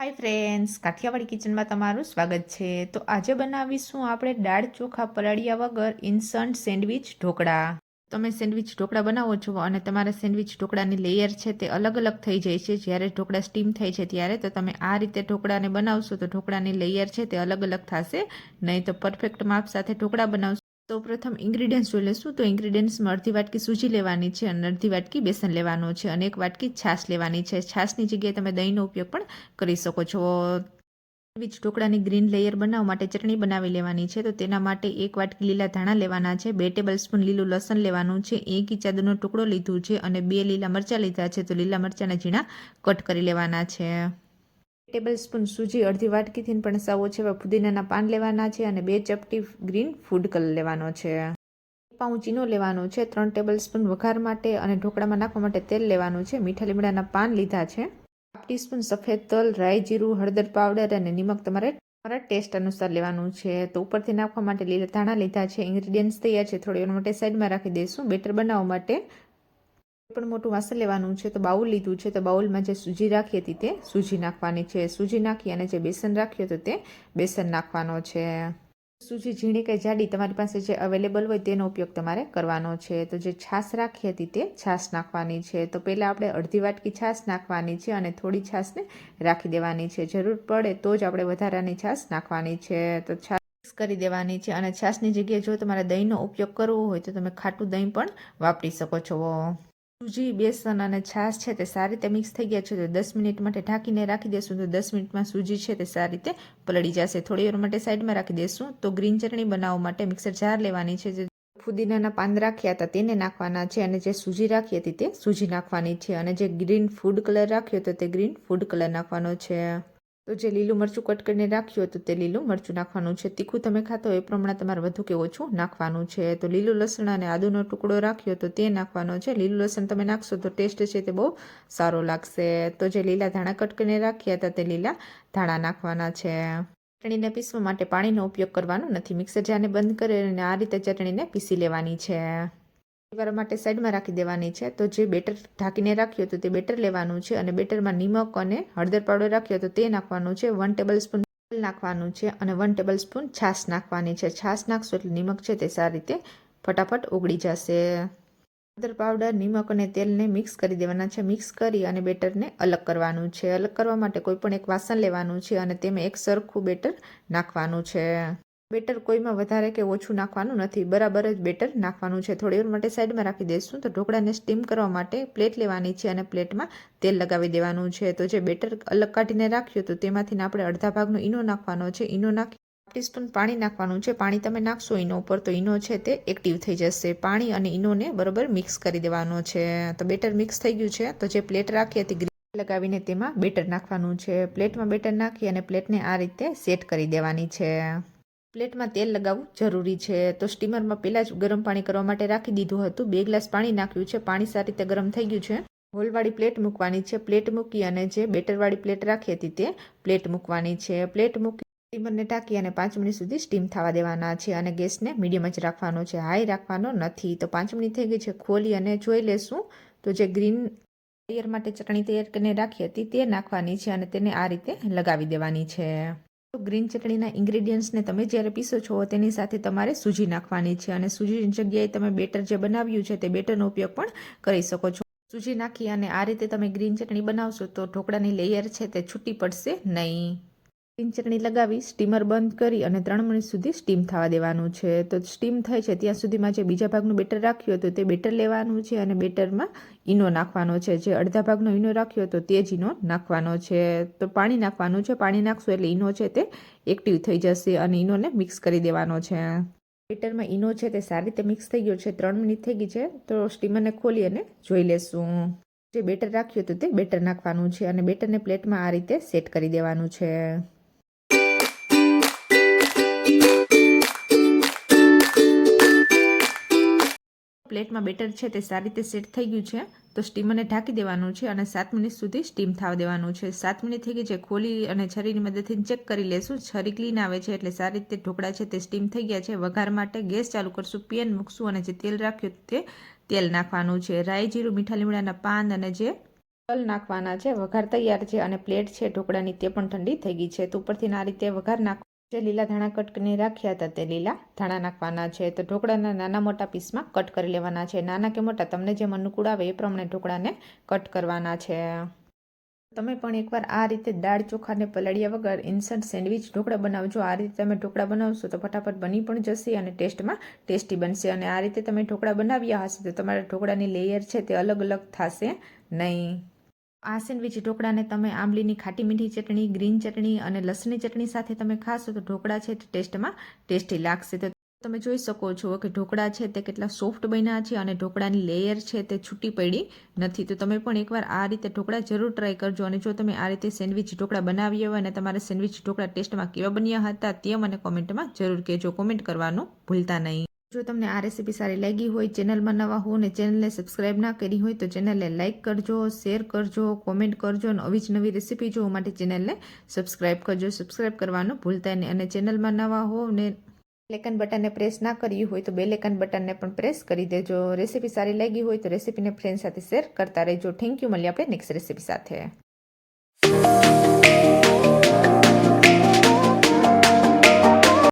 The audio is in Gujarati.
હાય ફ્રેન્ડ્સ કાઠિયાવાડી કિચનમાં તમારું સ્વાગત છે. તો આજે બનાવીશું આપણે દાળ ચોખા પલાળ્યા વગર ઇન્સ્ટન્ટ સેન્ડવિચ ઢોકળા. તમે સેન્ડવિચ ઢોકળા બનાવો છો અને તમારા સેન્ડવિચ ઢોકળાની લેયર છે તે અલગ અલગ થઈ જાય છે. જ્યારે ઢોકળા સ્ટીમ થાય છે ત્યારે તો તમે આ રીતે ઢોકળાને બનાવશો તો ઢોકળાની લેયર છે તે અલગ અલગ થશે. નહીં તો પરફેક્ટ માપ સાથે ઢોકળા બનાવશો. તો પ્રથમ ઇન્ગ્રીડિયન્ટ્સ જોઈ લઈશું. તો ઇન્ગ્રીડિયન્ટ્સમાં અડધી વાટકી સૂજી લેવાની છે અને અડધી વાટકી બેસન લેવાનો છે અને એક વાટકી છાશ લેવાની છે. છાશની જગ્યાએ તમે દહીંનો ઉપયોગ પણ કરી શકો છો. સેન્ડવિચ ઢોકળાની ગ્રીન લેયર બનાવવા માટે ચટણી બનાવી લેવાની છે. તો તેના માટે એક વાટકી લીલા ધાણા લેવાના છે. બે ટેબલ સ્પૂન લીલું લસણ લેવાનું છે. એક ઇંચ ટુકડો લીધું છે અને બે લીલા મરચાં લીધા છે. તો લીલા મરચાંના ઝીણા કટ કરી લેવાના છે. ટેબલ સ્પૂન સૂજી, અડધી વાટકીથી પણ સાવ છે એવા પાન લેવાના છે અને બે ચપટી ગ્રીન ફૂડ કલર લેવાનો છે. પાઉં ચીનો લેવાનો છે, ત્રણ ટેબલ સ્પૂન વઘાર માટે અને ઢોકળામાં નાખવા માટે તેલ લેવાનું છે. મીઠા લીમડાના પાન લીધા છે. હાફ ટીસ્પૂન સફેદ તલ, રાઈ જીરું, હળદર પાવડર અને નિમક તમારે તમારા ટેસ્ટ અનુસાર લેવાનું છે. તો ઉપરથી નાખવા માટે લીલા ધાણા લીધા છે. ઇન્ગ્રીડિયન્ટ્સ તૈયાર છે. થોડી વાર માટે સાઈડમાં રાખી દઈશું. બેટર બનાવવા માટે પણ મોટું વાસણ લેવાનું છે, તો બાઉલ લીધું છે, તો બાઉલમાં જે સૂજી રાખી હતી તે સૂજી નાખવાની છે. સૂજી નાખી અને જે બેસન રાખ્યું હતું તે બેસન નાખવાનો છે. સૂજી ઝીણી કે જાડી તમારી પાસે જે અવેલેબલ હોય તેનો ઉપયોગ તમારે કરવાનો છે. તો જે છાશ રાખી હતી તે છાશ નાખવાની છે. તો પહેલાં આપણે અડધી વાટકી છાશ નાખવાની છે અને થોડી છાશને રાખી દેવાની છે. જરૂર પડે તો જ આપણે વધારાની છાશ નાખવાની છે. તો છાશ કરી દેવાની છે અને છાશની જગ્યાએ જો તમારે દહીંનો ઉપયોગ કરવો હોય તો તમે ખાટું દહીં પણ વાપરી શકો છો. સૂજી બેસન અને છાશ છે તે સારી રીતે મિક્સ થઈ ગયા છે તો દસ મિનિટ માટે ઢાંકીને રાખી દેશું. તો દસ મિનિટમાં સૂજી છે તે સારી રીતે પલળી જશે. થોડી વાર માટે સાઈડમાં રાખી દેશું. તો ગ્રીન ચટણી બનાવવા માટે મિક્સર જાર લેવાની છે. જે ફુદીનાના પાન રાખ્યા હતા તેને નાખવાના છે અને જે સૂજી રાખી હતી તે સૂજી નાખવાની છે. અને જે ગ્રીન ફૂડ કલર રાખ્યો હતો તે ગ્રીન ફૂડ કલર નાખવાનો છે. તો જે લીલું મરચું કટ કરીને રાખ્યું હતું તે લીલું મરચું નાખવાનું છે. તીખું તમે ખાતો એ પ્રમાણે તમારે વધુ કે ઓછું નાખવાનું છે. તો લીલું લસણ અને આદુનો ટુકડો રાખ્યો તો તે નાખવાનો છે. લીલું લસણ તમે નાખશો તો ટેસ્ટ છે તે બહુ સારો લાગશે. તો જે લીલા ધાણા કટ કરીને રાખ્યા હતા તે લીલા ધાણા નાખવાના છે. ચટણીને પીસવા માટે પાણીનો ઉપયોગ કરવાનો નથી. મિક્સર જારને બંધ કરીને આ રીતે ચટણીને પીસી લેવાની છે. વાર માટે સાઈડમાં રાખી દેવાની છે. તો જે બેટર ઢાંકીને રાખ્યું હતું તે બેટર લેવાનું છે અને બેટરમાં નિમક અને હળદર પાવડર રાખ્યો હતો તે નાખવાનું છે. વન ટેબલ સ્પૂન નાખવાનું છે અને વન ટેબલ સ્પૂન છાશ નાખવાની છે. છાશ નાખશો એટલે નિમક છે તે સારી રીતે ફટાફટ ઓગળી જશે. હળદર પાવડર, નિમક અને તેલને મિક્સ કરી દેવાના છે. મિક્સ કરી અને બેટરને અલગ કરવાનું છે. અલગ કરવા માટે કોઈ પણ એક વાસણ લેવાનું છે અને તેમાં એક સરખું બેટર નાખવાનું છે. બેટર કોઈમાં વધારે કે ઓછું નાખવાનું નથી. બરાબર જ બેટર નાખવાનું છે. થોડી વાર માટે સાઈડમાં રાખી દઈશું. તો ઢોકળાને સ્ટીમ કરવા માટે પ્લેટ લેવાની છે અને પ્લેટમાં તેલ લગાવી દેવાનું છે. તો જે બેટર અલગ કાઢીને રાખ્યું તો તેમાંથી આપણે અડધા ભાગનો ઈનો નાખવાનો છે. ઈનો નાખી ટીસ્પૂન પાણી નાખવાનું છે. પાણી તમે નાખશો ઈનો ઉપર તો ઈનો છે તે એક્ટિવ થઈ જશે. પાણી અને ઈનોને બરોબર મિક્સ કરી દેવાનો છે. તો બેટર મિક્સ થઈ ગયું છે. તો જે પ્લેટ રાખી હતી ગ્રીલ લગાવીને તેમાં બેટર નાખવાનું છે. પ્લેટમાં બેટર નાખી અને પ્લેટને આ રીતે સેટ કરી દેવાની છે. પ્લેટમાં તેલ લગાવવું જરૂરી છે. તો સ્ટીમરમાં પહેલાં જ ગરમ પાણી કરવા માટે રાખી દીધું હતું. બે ગ્લાસ પાણી નાખ્યું છે. પાણી સારી રીતે ગરમ થઈ ગયું છે. હોલવાળી પ્લેટ મૂકવાની છે. પ્લેટ મૂકી અને જે બેટરવાળી પ્લેટ રાખી હતી તે પ્લેટ મૂકવાની છે. પ્લેટ મૂકી સ્ટીમરને ટાંકી અને પાંચ મિનિટ સુધી સ્ટીમ થવા દેવાના છે અને ગેસને મીડિયમ જ રાખવાનો છે. હાઈ રાખવાનો નથી. તો પાંચ મિનિટ થઈ ગઈ છે. ખોલી અને જોઈ લેશું. તો જે ગ્રીન લેયર માટે ચટણી તૈયાર કરીને રાખી હતી તે નાખવાની છે અને તેને આ રીતે લગાવી દેવાની છે. ગ્રીન ચટણીના ઇન્ગ્રેડિયન્ટ્સને તમે જ્યારે પીસો છો તેની સાથે તમારે સૂજી નાખવાની છે અને સૂજીની જગ્યાએ તમે બેટર જે બનાવ્યું છે તે બેટરનો ઉપયોગ પણ કરી શકો છો. સૂજી નાખી અને આ રીતે તમે ગ્રીન ચટણી બનાવશો તો ઢોકળાની લેયર છે તે છૂટી પડશે નહીં. ચટણી લગાવી, સ્ટીમર બંધ કરી અને ત્રણ મિનિટ સુધી સ્ટીમ થવા દેવાનું છે. તો સ્ટીમ થાય છે ત્યાં સુધીમાં જે બીજા ભાગનું બેટર રાખ્યું હતું તે બેટર લેવાનું છે અને બેટરમાં ઈનો નાખવાનો છે. જે અડધા ભાગનો ઈનો રાખ્યો હતો તે જ ઈનો નાખવાનો છે. તો પાણી નાખવાનું છે. પાણી નાખશું એટલે ઈનો છે તે એક્ટિવ થઈ જશે અને ઈનોને મિક્સ કરી દેવાનો છે. બેટરમાં ઈનો છે તે સારી રીતે મિક્સ થઈ ગયો છે. ત્રણ મિનિટ થઈ ગઈ છે. તો સ્ટીમરને ખોલી અને જોઈ લેશું. જે બેટર રાખ્યું હતું તે બેટર નાખવાનું છે અને બેટરને પ્લેટમાં આ રીતે સેટ કરી દેવાનું છે. પ્લેટમાં બેટર છે તે સારી રીતે સેટ થઈ ગયું છે, તો સ્ટીમરને ઢાંકી દેવાનું છે અને સાત મિનિટ સુધી સ્ટીમ થવા દેવાનું છે. સાત મિનિટ થઈ ગઈ છે, ખોલી અને છરીની મદદથી ચેક કરી લેશું. છરી ક્લીન આવે છે એટલે સારી રીતે ઢોકળા છે તે સ્ટીમ થઈ ગયા છે. વઘાર માટે ગેસ ચાલુ કરશું, પેન મૂકશું અને જે તેલ રાખ્યું તે તેલ નાખવાનું છે. રાઈ, જીરું, મીઠા લીમડાના પાન અને જે તલ નાખવાના છે, વઘાર તૈયાર છે અને પ્લેટ છે ઢોકળાની તે પણ ઠંડી થઈ ગઈ છે. તો ઉપરથી આ રીતે વઘાર નાખ. જે લીલા ધાણા કટ કરીને રાખ્યા હતા તે લીલા ધાણા નાખવાના છે. તો ઢોકળાના નાના મોટા પીસમાં કટ કરી લેવાના છે. નાના કે મોટા, તમને જેમ અનુકૂળ આવે એ પ્રમાણે ઢોકળાને કટ કરવાના છે. તમે પણ એકવાર આ રીતે દાળ ચોખાને પલાળ્યા વગર ઇન્સ્ટન્ટ સેન્ડવિચ ઢોકળા બનાવજો. આ રીતે તમે ઢોકળા બનાવશો તો ફટાફટ બની પણ જશે અને ટેસ્ટમાં ટેસ્ટી બનશે. અને આ રીતે તમે ઢોકળા બનાવ્યા હશે તો તમારા ઢોકળાની લેયર છે તે અલગ અલગ થશે નહીં. આ સેન્ડવિચ ઢોકળાને તમે આંબલીની ખાટી મીઠી ચટણી, ગ્રીન ચટણી અને લસણની ચટણી સાથે તમે ખાશો તો ઢોકળા છે ટેસ્ટમાં ટેસ્ટી લાગશે. તો તમે જોઈ શકો છો કે ઢોકળા છે તે કેટલા સોફ્ટ બન્યા છે અને ઢોકળાની લેયર છે તે છૂટી પડી નથી. તો તમે પણ એકવાર આ રીતે ઢોકળા જરૂર ટ્રાય કરજો અને જો તમે આ રીતે સેન્ડવિચ ઢોકળા બનાવી હોય અને તમારા સેન્ડવિચ ઢોકળા ટેસ્ટમાં કેવા બન્યા હતા તે મને કોમેન્ટમાં જરૂર કહેજો. કોમેન્ટ કરવાનું ભૂલતા નહીં. જો તમને આ રેસીપી સારી લાગી હોય, ચેનલમાં નવા હો અને ચેનલને સબસ્ક્રાઈબ ના કરી હોય, તો ચેનલને લાઇક કરજો, શેર કરજો, કોમેન્ટ કરજો અને આવી જ નવી રેસીપી જોવા માટે ચેનલને સબસ્ક્રાઇબ કરજો. સબસ્ક્રાઈબ કરવાનું ભૂલતા નહીં અને ચેનલમાં નવા હો ને બેલેકન બટનને પ્રેસ ના કર્યું હોય, તો બેલેકન બટનને પણ પ્રેસ કરી દેજો. રેસીપી સારી લાગી હોય, તો રેસીપીને ફ્રેન્ડ સાથે શેર કરતા રહેજો. થેન્ક યુ મળીએ આપણે નેક્સ્ટ રેસીપી સાથે.